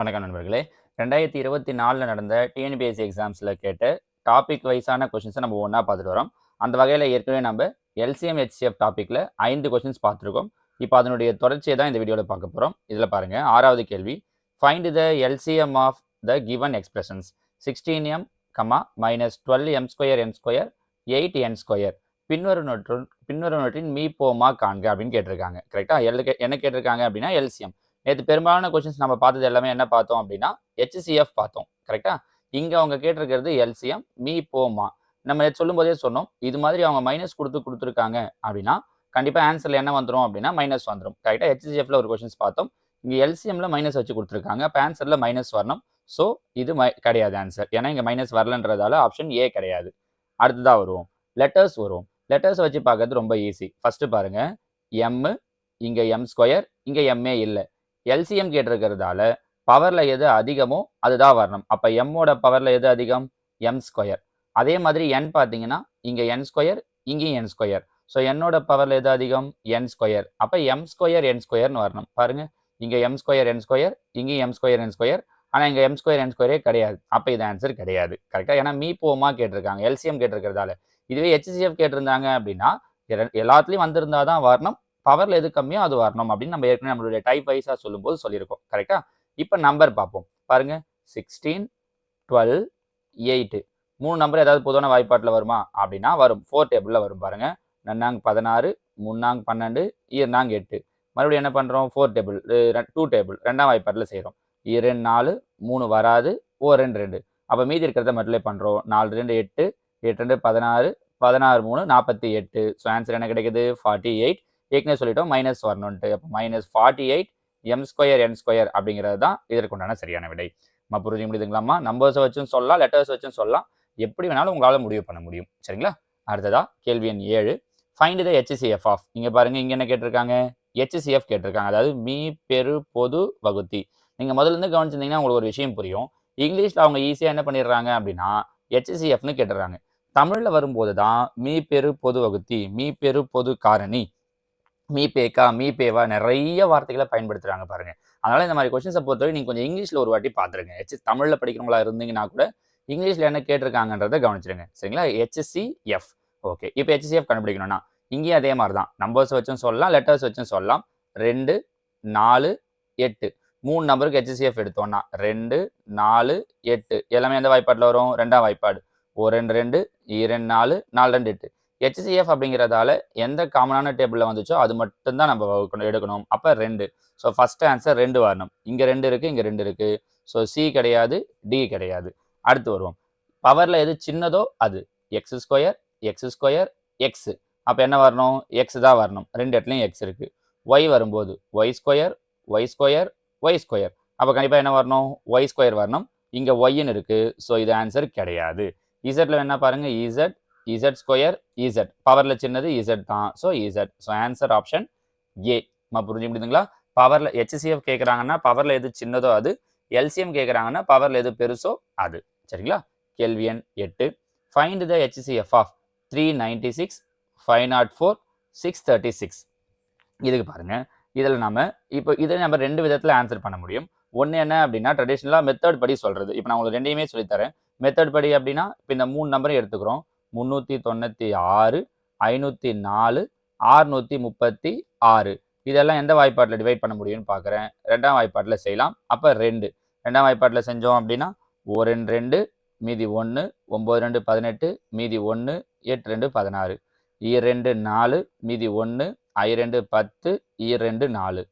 வணக்கம் நண்பர்களே. ரெண்டாயிரத்தி இருபத்தி நாலில் நடந்த டிஎன்பிஎஸ்சி எக்ஸாம்ஸில் கேட்ட டாபிக் வைஸான கொஷின்ஸை நம்ம ஒன்றா பார்த்துட்டு வரோம். அந்த வகையில் ஏற்கனவே நம்ம எல்சிஎம் ஹெச்சிஎஃப் டாப்பிக்கில் ஐந்து கொஷின்ஸ் பார்த்துருக்கோம். இப்போ அதனுடைய தொடர்ச்சியை தான் இந்த வீடியோவில் பார்க்க போகிறோம் இதில் பாருங்கள் ஆறாவது கேள்வி. Find the LCM of the given expressions sixteen M comma minus twelve M square M square eight N square பின்வருவற்றின் பின்வருவற்றின் மீ போமா காண்க அப்படின்னு கேட்டிருக்காங்க. கரெக்டாக எல் என்ன கேட்டிருக்காங்க அப்படின்னா எல்சிஎம் நேற்று பெரும்பாலான கொஷின்ஸ் நம்ம பார்த்தது எல்லாமே என்ன பார்த்தோம் அப்படின்னா ஹெச்சிஎஃப் பார்த்தோம். கரெக்டா இங்கே அவங்க கேட்டிருக்கிறது எல்சிஎம் மீ போமா நம்ம சொல்லும் போதே சொன்னோம் இது மாதிரி அவங்க மைனஸ் கொடுத்து கொடுத்துருக்காங்க அப்படின்னா கண்டிப்பாக ஆன்சரில் என்ன வந்துடும் அப்படின்னா மைனஸ் வந்துடும் கரெக்டாக ஹெச்சிஎஃப்ல ஒரு கொஷின்ஸ் பார்த்தோம். இங்கே எல்சிஎம்ல மைனஸ் வச்சு கொடுத்துருக்காங்க. அப்போ ஆன்சரில் மைனஸ் வரணும். ஸோ இது மை கிடையாது ஆன்சர் ஏன்னா இங்கே மைனஸ் வரலன்றதால ஆப்ஷன் ஏ கிடையாது. அடுத்ததாக வருவோம். லெட்டர்ஸ் வரும் லெட்டர்ஸ் வச்சு பார்க்கறது ரொம்ப ஈஸி ஃபர்ஸ்ட் பாருங்க. எம் இங்கே எம் ஸ்கொயர் இங்கே எம்ஏ இல்லை. எல்சிஎம் கேட்டிருக்கிறதால பவரில் எது அதிகமோ அதுதான் வரணும். அப்போ எம்மோட பவரில் எது அதிகம்? எம் ஸ்கொயர் அதே மாதிரி என் பார்த்தீங்கன்னா இங்கே என் ஸ்கொயர் இங்கேயும் என் ஸ்கொயர் ஸோ என்னோட பவரில் எது அதிகம்? என் ஸ்கொயர் அப்போ எம் ஸ்கொயர் என் ஸ்கொயர்னு வரணும். பாருங்க. இங்கே எம் ஸ்கொயர் என் ஸ்கொயர் இங்கேயும் எம் ஸ்கொயர் என் ஸ்கொயர் ஆனால் இங்கே எம் ஸ்கொயர் என் ஸ்கொயரே கிடையாது. அப்போ இது ஆன்சர் கிடையாது. கரெக்டாக ஏன்னா மீ போமா கேட்டிருக்காங்க. எல்சிஎம் கேட்டிருக்கிறதால. இதுவே ஹெச்சிஎஃப் கேட்டிருந்தாங்க அப்படின்னா எல்லாத்துலேயும் வந்திருந்தா தான் வரணும். பவரில் எது கம்மியோ அது வரணும் அப்படின்னு நம்ம ஏற்கனவே நம்மளுடைய டைப் வைஸாக சொல்லும்போது சொல்லியிருக்கோம். கரெக்டா இப்போ நம்பர் பார்ப்போம். பாருங்க. சிக்ஸ்டீன் டுவெல் எயிட்டு மூணு நம்பர் ஏதாவது பொதுவான வாய்ப்பாட்டில் வருமா? அப்படின்னா வரும். ஃபோர் டேபிளில் வரும் பாருங்க. நன்னாங் பதினாறு முன்னாங் பன்னெண்டு ஈர்னாங் எட்டு. மறுபடியும் என்ன பண்ணுறோம் ஃபோர் டேபிள் டூ டேபிள் ரெண்டாம் வாய்ப்பாட்டில் செய்கிறோம் இரண்டு நாலு மூணு வராது. ஓ ரெண்டு ரெண்டு. அப்போ மீதி இருக்கிறத மட்டும் பண்ணுறோம் நாலு ரெண்டு எட்டு. எட்டு ரெண்டு பதினாறு. பதினாறு மூணு நாற்பத்தி எட்டு. ஸோ ஆன்சர் என்ன கிடைக்குது? ஃபார்ட்டி எயிட் ஏற்கனவே சொல்லிட்டோம் மைனஸ் வரணுன்ட்டு அப்போ minus forty eight M square N square அப்படிங்கிறது தான் இதற்குண்டான சரியான விடை. நம்ம புரிஞ்சு முடியுதுங்களாம்மா? நம்பர்ஸை வச்சும் சொல்லலாம் லெட்டர்ஸ் வச்சும் சொல்லலாம். எப்படி வேணாலும் உங்களால் முடிவு பண்ண முடியும். சரிங்களா? அடுத்ததா கேள்வி எண் ஏழு. ஃபைண்ட் த ஹெச்சிசிஎஃப் ஆஃப் இங்கே பாருங்க இங்கே என்ன கேட்டிருக்காங்க? ஹெச்சிசிஎஃப் கேட்டிருக்காங்க. அதாவது மீ பெரு பொது வகுத்தி. நீங்கள் முதல்ல இருந்து கவனிச்சிருந்தீங்கன்னா உங்களுக்கு ஒரு விஷயம் புரியும். இங்கிலீஷில் அவங்க ஈஸியாக என்ன பண்ணிடுறாங்க அப்படின்னா ஹெச்சிசிஎஃப்னு கேட்டுடுறாங்க. தமிழில் வரும்போது தான் மீ பெரு பொது வகுத்தி. மீ பெரு பொது காரணி. மீ பேக்கா மீ பேவா நிறைய வார்த்தைகளை பயன்படுத்துறாங்க பாருங்க. அதனால இந்த மாதிரி கொஸ்டின்ஸை பொறுத்தவரை நீங்க கொஞ்சம் இங்கிலீஷ்ல ஒரு வாட்டி பார்த்துருங்க ஹெச் தமிழ்ல படிக்கிறவங்களா இருந்தீங்கன்னா கூட இங்கிலீஷ்ல என்ன கேட்டிருக்காங்கன்றதை கவனிச்சிருங்க. சரிங்களா? ஹெச்சிஎஃப் ஓகே இப்போ ஹெச்சிஎஃப் கண்டுபிடிக்கணும்னா இங்கேயும் அதே மாதிரி தான் நம்பர்ஸ் வச்சும் சொல்லலாம் லெட்டர்ஸ் வச்சும் சொல்லலாம். ரெண்டு நாலு எட்டு. மூணு நம்பருக்கு ஹெச்சிஎஃப் எடுத்தோம்னா ரெண்டு நாலு எட்டு. எல்லாமே எந்த வாய்ப்பாட்டில் வரும்? ரெண்டாம் வாய்ப்பாடு. ஓ ரெண்டு ரெண்டு இரண்டு நாலு நாலு ரெண்டு எட்டு. ஹெச்சிஎஃப் அப்படிங்கிறதால எந்த காமனான டேபிளில் வந்துச்சோ அது மட்டும்தான் நம்ம எடுக்கணும். அப்போ ரெண்டு. ஸோ ஃபஸ்ட்டு ஆன்சர் ரெண்டு வரணும் இங்கே ரெண்டு இருக்குது இங்கே ரெண்டு இருக்குது ஸோ சி கிடையாது டி கிடையாது. அடுத்து வருவோம். பவரில் எது சின்னதோ அது. X square X square X அப்போ என்ன வரணும் எக்ஸ் தான் வரணும் ரெண்டு இடத்துலையும் எக்ஸ் இருக்குது ஒய் வரும்போது Y square Y square Y square அப்போ கண்டிப்பாக என்ன வரணும் ஒய் ஸ்கொயர் வரணும் இங்கே ஒய்ன்னு இருக்குது ஸோ இது ஆன்சர் கிடையாது. இசட்டில் என்ன பாருங்கள் இசட் இசட் ஸ்கொயர் இசட் பவரில் சின்னது இசட் தான். So Z so answer option A நம்ம புரிஞ்சு முடியுதுங்களா? பவரில் ஹெச்சிஎஃப் கேட்குறாங்கன்னா பவரில் எது சின்னதோ அது. எல்சிஎம் கேட்குறாங்கன்னா பவரில் எது பெருசோ அது. சரிங்களா? கேள்வி எண் எட்டு. Find the HCF of three ninety six five naught four six thirty six இதுக்கு பாருங்க. இதில் நம்ம இப்போ இதை நம்ம ரெண்டு விதத்தில் ஆன்சர் பண்ண முடியும். ஒன்று என்ன அப்படின்னா ட்ரெடிஷ்னலாக மெத்தட் படி சொல்கிறது இப்போ நான் உங்களுக்கு ரெண்டையுமே சொல்லித்தரேன். மெத்தட் படி அப்படின்னா இப்போ இந்த மூணு நம்பரையும் எடுத்துக்கிறோம். முந்நூற்றி தொண்ணூற்றி ஆறு ஐநூற்றி நாலு ஆறுநூற்றி முப்பத்தி ஆறு. இதெல்லாம் எந்த வாய்ப்பாட்டில் டிவைட் பண்ண முடியும்னு பார்க்குறேன். ரெண்டாம் வாய்ப்பாட்டில் செய்யலாம். அப்போ ரெண்டு. ரெண்டாம் வாய்ப்பாட்டில் செஞ்சோம் அப்படின்னா ஒரு ரெண்டு ரெண்டு மீதி ஒன்று ஒம்பது ரெண்டு பதினெட்டு மீதி ஒன்று எட்டு ரெண்டு பதினாறு. ஈ ரெண்டு நாலு மீதி ஒன்று ஐ ரெண்டு பத்து ஈ ரெண்டு நாலு.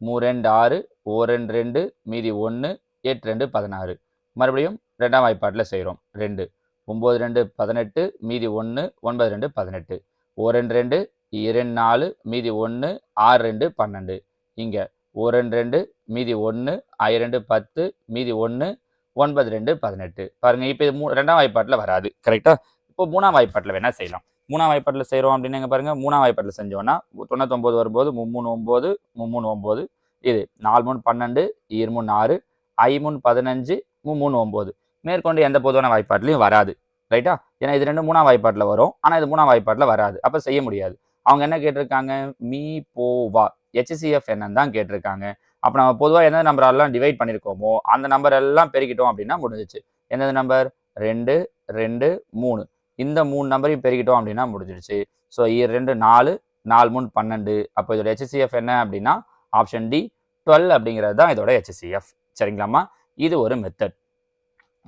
மூ ரெண்டு ஆறு ஓரெண்டு ரெண்டு ரெண்டு மீதி ஒன்று எட்டு ரெண்டு பதினாறு. மறுபடியும் ரெண்டாம் வாய்ப்பாட்டில் செய்கிறோம். ரெண்டு. ஒம்பது ரெண்டு பதினெட்டு மீதி ஒன்று ஒன்பது ரெண்டு பதினெட்டு. ஓ ரெண்டு ரெண்டு இரண்டு நாலு மீதி ஒன்று ஆறு ரெண்டு பன்னெண்டு. இங்கே ஓ ரெண்டு ரெண்டு மீதி ஒன்று ஐ ரெண்டு பத்து மீதி ஒன்று ஒன்பது ரெண்டு பதினெட்டு. பாருங்கள் இப்போ இது மூ ரெண்டாம் வாய்ப்பாட்டில் வராது கரெக்டாக இப்போ மூணாம் வாய்ப்பாட்டில் வேணால் செய்யலாம். மூணாம் வாய்ப்பாட்டில் செய்கிறோம் அப்படின்னு எங்கே பாருங்கள் மூணாம் வாய்ப்பாட்டில் செஞ்சோன்னா தொண்ணூத்தொம்பது வரும்போது மும்மூணு ஒம்பது மும்மூணு ஒம்பது. இது நாலு மூணு பன்னெண்டு ஈர் மூணு ஆறு ஐ மூணு பதினஞ்சு மூணு ஒம்பது. மேற்கொண்டு எந்த பொதுவான வாய்ப்பாட்டிலையும் வராது. ரைட்டா ஏன்னா இது ரெண்டு மூணாம் வாய்ப்பாட்டில் வரும். ஆனால் இது மூணாம் வாய்ப்பாட்டில் வராது. அப்போ செய்ய முடியாது. அவங்க என்ன கேட்டிருக்காங்க? மீ போவா ஹெச்சிஎஃப் என்னன்னு தான் கேட்டிருக்காங்க. அப்போ நம்ம பொதுவாக எந்த நம்பரெல்லாம் டிவைட் பண்ணியிருக்கோமோ அந்த நம்பர் எல்லாம் பெருக்கிட்டோம் அப்படின்னா முடிஞ்சிச்சு. எந்தெந்த நம்பர்? ரெண்டு ரெண்டு மூணு. இந்த மூணு நம்பரையும் பெருக்கிட்டோம் அப்படின்னா முடிஞ்சிடுச்சு. ஸோ ரெண்டு நாலு நாலு மூணு பன்னெண்டு. அப்போ இதோட ஹெச்சிஎஃப் என்ன அப்படின்னா ஆப்ஷன் டி டுவெல் அப்படிங்கிறது தான் இதோட ஹெச்சிஎஃப் சரிங்களாம்மா? இது ஒரு மெத்தட்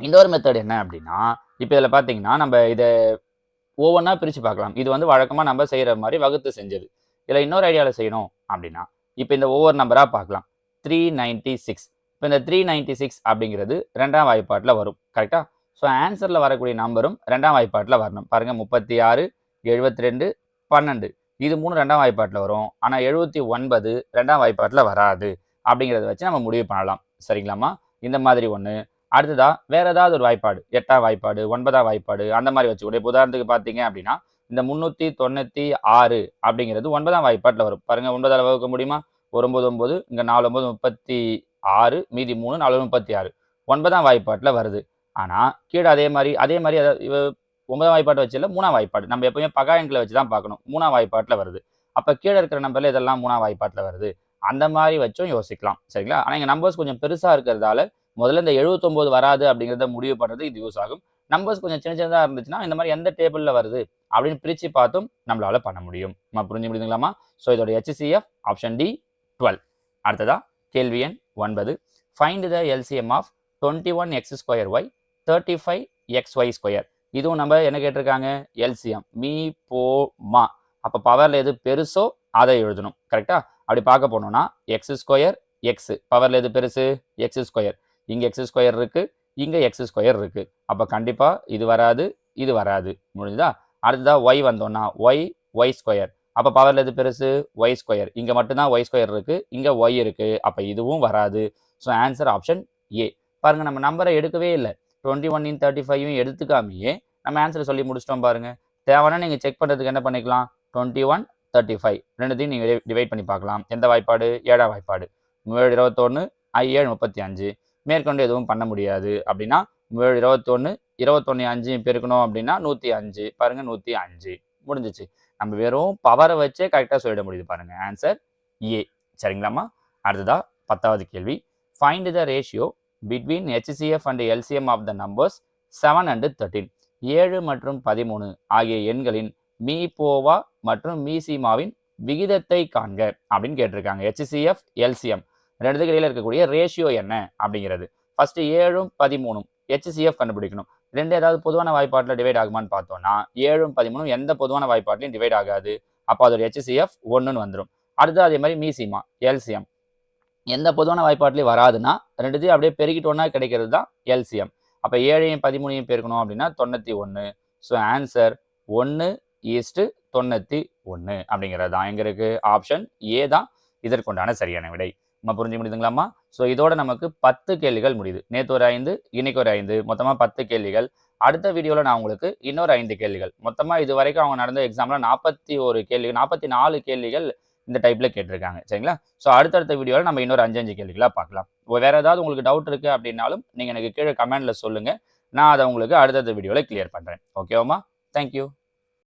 இன்னொரு மெத்தட் என்ன அப்படின்னா இப்போ இதில் பார்த்தீங்கன்னா நம்ம இதை ஒவ்வொன்றா பிரித்து பார்க்கலாம். இது வந்து வழக்கமாக நம்ம செய்கிற மாதிரி வகுத்து செஞ்சது. இதில் இன்னொரு ஐடியாவில் செய்யணும் அப்படின்னா இப்போ இந்த ஒவ்வொரு நம்பராக பார்க்கலாம். த்ரீ நைன்ட்டி சிக்ஸ் இப்போ இந்த த்ரீ நைன்ட்டி சிக்ஸ் அப்படிங்கிறது ரெண்டாம் வாய்ப்பாட்டில் வரும். கரெக்டாக ஸோ ஆன்சரில் வரக்கூடிய நம்பரும் ரெண்டாம் வாய்ப்பாட்டில் வரணும். பாருங்கள் முப்பத்தி ஆறு எழுபத்தி ரெண்டு பன்னெண்டு. இது மூணு ரெண்டாம் வாய்ப்பாட்டில் வரும். ஆனால் எழுபத்தி ஒன்பது ரெண்டாம் வாய்ப்பாட்டில் வராது. அப்படிங்கிறத வச்சு நம்ம முடிவு பண்ணலாம். சரிங்களாம்மா? இந்த மாதிரி ஒன்று அடுத்ததா வேற ஏதாவது ஒரு வாய்ப்பாடு எட்டாம் வாய்ப்பாடு ஒன்பதாம் வாய்ப்பாடு அந்த மாதிரி வச்சுக்கூடிய இப்போ உதாரணத்துக்கு பார்த்தீங்க அப்படின்னா இந்த முந்நூற்றி தொண்ணூற்றி ஆறு அப்படிங்கிறது ஒன்பதாம் வாய்ப்பாட்டில் வரும். பாருங்கள் ஒன்பதால் வகுக்க முடியுமா? ஒரு ஒம்பது ஒம்பது இங்கே நாலு ஒம்பது முப்பத்தி ஆறு மீதி மூணு நாலு முப்பத்தி ஆறு. ஒன்பதாம் வாய்ப்பாட்டில் வருது. ஆனால் கீழே அதே மாதிரி அதே மாதிரி அதாவது ஒன்பதாம் வாய்ப்பாட்டை வச்சு இல்லை மூணாம் வாய்ப்பாடு நம்ம எப்பவுமே பகாயங்களை வச்சு தான் பார்க்கணும். மூணாம் வாய்ப்பாட்டில் வருது. அப்போ கீழே இருக்கிற நம்பரில் இதெல்லாம் மூணாம் வாய்ப்பாட்டில் வருது. அந்த மாதிரி வச்சும் யோசிக்கலாம். சரிங்களா? ஆனால் எங்கள் நம்பர்ஸ் கொஞ்சம் பெருசாக இருக்கிறதால முதல்ல இந்த எழுபத்தொம்போது வராது அப்படிங்கிறத முடிவு பண்ணுறது இது யூஸ் ஆகும். நம்பர்ஸ் கொஞ்சம் சின்ன சின்னதாக இருந்துச்சுன்னா இந்த மாதிரி எந்த டேபிளில் வருது அப்படின்னு பிரித்து பார்த்தும் நம்மளால் பண்ண முடியும். நம்ம புரிஞ்சு முடியுதுங்களாமா ஸோ இதோட ஹெச்சிசிஎஃப் ஆப்ஷன் டி டுவெல் அடுத்ததா கேள்வி எண் ஒன்பது. Find the LCM of twenty one X square Y thirty five X Y square இதுவும் நம்ம என்ன கேட்டிருக்காங்க? எல்சிஎம் மீ போ மா. அப்போ பவரில் எது பெருசோ அதை எழுதணும். கரெக்டாக அப்படி பார்க்க போனோம்னா எக்ஸ் ஸ்கொயர் எக்ஸ் பவரில் எது பெருசு? எக்ஸ் ஸ்கொயர் இங்கே எக்ஸ் ஸ்கொயர் இருக்குது இங்கே எக்ஸ் ஸ்கொயர் இருக்குது அப்போ கண்டிப்பாக இது வராது இது வராது. முடிஞ்சுதா? அடுத்ததா ஒய் வந்தோன்னா ஒய் ஒய் ஸ்கொயர் அப்போ பவரில் எது பெருசு? ஒய் ஸ்கொயர் இங்கே மட்டும்தான் ஒய் ஸ்கொயர் இருக்குது இங்கே ஒய் இருக்குது அப்போ இதுவும் வராது. ஸோ ஆன்சர் ஆப்ஷன் ஏ பாருங்கள் நம்ம நம்பரை எடுக்கவே இல்லை. டுவெண்ட்டி ஒன்னையும் தேர்ட்டி ஃபைவையும் எடுத்துக்காமையே நம்ம ஆன்சரை சொல்லி முடிச்சிட்டோம் பாருங்கள் தேவைன்னா நீங்கள் செக் பண்ணுறதுக்கு என்ன பண்ணிக்கலாம்? டுவெண்ட்டி ஒன் தேர்ட்டி ஃபைவ் ரெண்டுத்தையும் நீங்கள் டிவைட் பண்ணி பார்க்கலாம். எந்த வாய்ப்பாடு? ஏழாம் வாய்ப்பாடு. ஏழு இருபத்தொன்று ஐ ஏழு முப்பத்தி அஞ்சு. மேற்கொண்டு எதுவும் பண்ண முடியாது. அப்படின்னா இருபத்தொன்னு இருபத்தொன்று இருபத்தொன்று அஞ்சு பெருக்கணும் அப்படின்னா நூற்றி அஞ்சு. பாருங்கள் நூற்றி அஞ்சு. முடிஞ்சிச்சு. நம்ம வெறும் பவரை வச்சே கரெக்டாக சொல்லிட முடியுது பாருங்கள் ஆன்சர் ஏ சரிங்களாம்மா? அடுத்ததா பத்தாவது கேள்வி. Find the ratio between HCF and LCM of the numbers seven and thirteen ஏழு மற்றும் பதிமூணு ஆகிய எண்களின் மீ போவா மற்றும் மீசிமாவின் விகிதத்தை காண்க அப்படின்னு கேட்டிருக்காங்க. ஹெச்சிஎஃப் எல்சிஎம் ரெண்டுத்துக்கு இடையில இருக்கக்கூடிய ரேஷியோ என்ன அப்படிங்கிறது. ஃபர்ஸ்ட் ஏழும் பதிமூணும். ஹெச்சிஎஃப் கண்டுபிடிக்கணும். ரெண்டு ஏதாவது பொதுவான வாய்ப்பாட்டில் டிவைட் ஆகுமான்னு பார்த்தோம்னா ஏழும் பதிமூணும் எந்த பொதுவான வாய்ப்பாட்டிலையும் டிவைட் ஆகாது. அப்போ அதோட ஹெச்சிஎஃப் ஒன்றுன்னு வந்துடும் அடுத்து அதே மாதிரி மீசிமா எல்சிஎம் எந்த பொதுவான வாய்ப்பாட்டிலையும் வராதுன்னா ரெண்டுத்தையும் அப்படியே பெருகிட்டோன்னா கிடைக்கிறது தான் எல்சிஎம் அப்போ ஏழையும் பதிமூணையும் பெருக்கணும் அப்படின்னா தொண்ணூற்றி ஒன்று ஸோ ஆன்சர் ஒன்று ஈஸ்ட்டு தொண்ணூற்றி ஒன்று அப்படிங்கிறது தான். எங்களுக்கு ஆப்ஷன் ஏ தான். இதற்குண்டான சரியான விடை. நம்ம புரிஞ்சு முடியுதுங்களாம்மா? ஸோ இதோட நமக்கு பத்து கேள்விகள் முடியுது. நேற்று ஒரு ஐந்து இன்னைக்கு ஒரு ஐந்து மொத்தமாக பத்து கேள்விகள். அடுத்த வீடியோவில் நான் உங்களுக்கு இன்னொரு ஐந்து கேள்விகள். மொத்தமாக இது வரைக்கும் அவங்க நடந்த எக்ஸாமில் நாற்பத்தி ஒரு கேள்வி நாற்பத்தி நாலு கேள்விகள் இந்த டைப்பில் கேட்டிருக்காங்க. சரிங்களா? ஸோ அடுத்தடுத்த வீடியோவில் நம்ம இன்னொரு அஞ்சு அஞ்சு கேள்விகளாக பார்க்கலாம் வேறு ஏதாவது உங்களுக்கு டவுட் இருக்குது அப்படின்னாலும் நீங்கள் எனக்கு கீழே கமெண்ட்டில் சொல்லுங்கள் நான் அதை உங்களுக்கு அடுத்தடுத்த வீடியோவில் கிளியர் பண்ணுறேன் ஓகேவாம்மா தேங்க்யூ